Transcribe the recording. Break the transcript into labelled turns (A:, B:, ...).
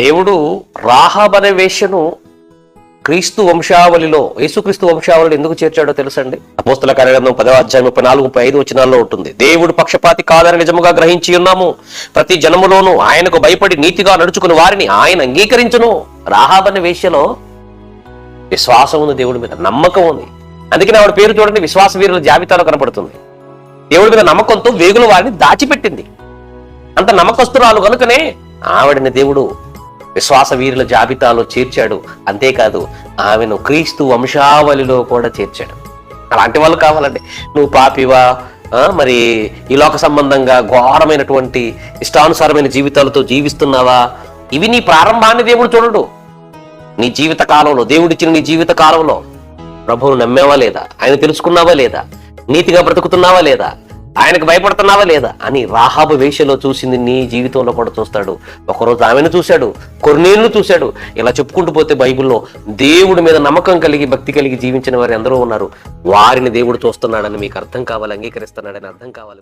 A: దేవుడు రాహాబ్ అనే క్రీస్తు వంశావళిలో యేసుక్రీస్తు వంశావళిలో ఎందుకు చేర్చాడో తెలుసండి? అపోస్తల కార్యగ్రంథం పదవ అధ్యాయం ముప్పై నాలుగు ముప్పై ఐదు వచనాల్లో ఉంటుంది. దేవుడు పక్షపాతి కాదని నిజముగా గ్రహించి ఉన్నాము. ప్రతి జనములోనూ ఆయనకు భయపడి నీతిగా నడుచుకుని వారిని ఆయన అంగీకరించును. రాహాబ్ అనే విశ్వాసం ఉంది దేవుడి మీద నమ్మకం ఉంది. అందుకే ఆవిడ పేరు చూడండి విశ్వాస వీరుల జాబితాలో కనపడుతుంది. దేవుడి మీద నమ్మకంతో వేగుల వారిని దాచిపెట్టింది. అంత నమ్మకస్తురాలు కనుకనే ఆవిడని దేవుడు విశ్వాస వీరుల జాబితాలో చేర్చాడు. అంతేకాదు ఆమెను క్రీస్తు వంశావళిలో కూడా చేర్చాడు. అలాంటి వాళ్ళు కావాలండి. నువ్వు పాపివా? ఆ, మరి ఈ లోక సంబంధంగా ఘోరమైనటువంటి ఇష్టానుసారమైన జీవితాలతో జీవిస్తున్నావా? ఇవి నీ ప్రారంభాన్ని దేవుడు చూడడు. నీ జీవిత కాలంలో దేవుడిచ్చిన నీ జీవిత కాలంలో ప్రభువును నమ్మేవా లేదా? ఆయన తెలుసుకున్నావా లేదా? నీతిగా బ్రతుకుతున్నావా లేదా? ఆయనకు భయపడుతున్నావా లేదా? అని రాహాబు వేషలో చూసింది నీ జీవితంలో కూడా చూస్తాడు. ఒకరోజు ఆమెను చూశాడు కొన్నేళ్ళు చూశాడు. ఇలా చెప్పుకుంటూ పోతే బైబిల్లో దేవుడి మీద నమ్మకం కలిగి భక్తి కలిగి జీవించిన వారు ఎందరో ఉన్నారు. వారిని దేవుడు చూస్తున్నాడని మీకు అర్థం కావాలి అంగీకరిస్తున్నాడని అర్థం కావాలి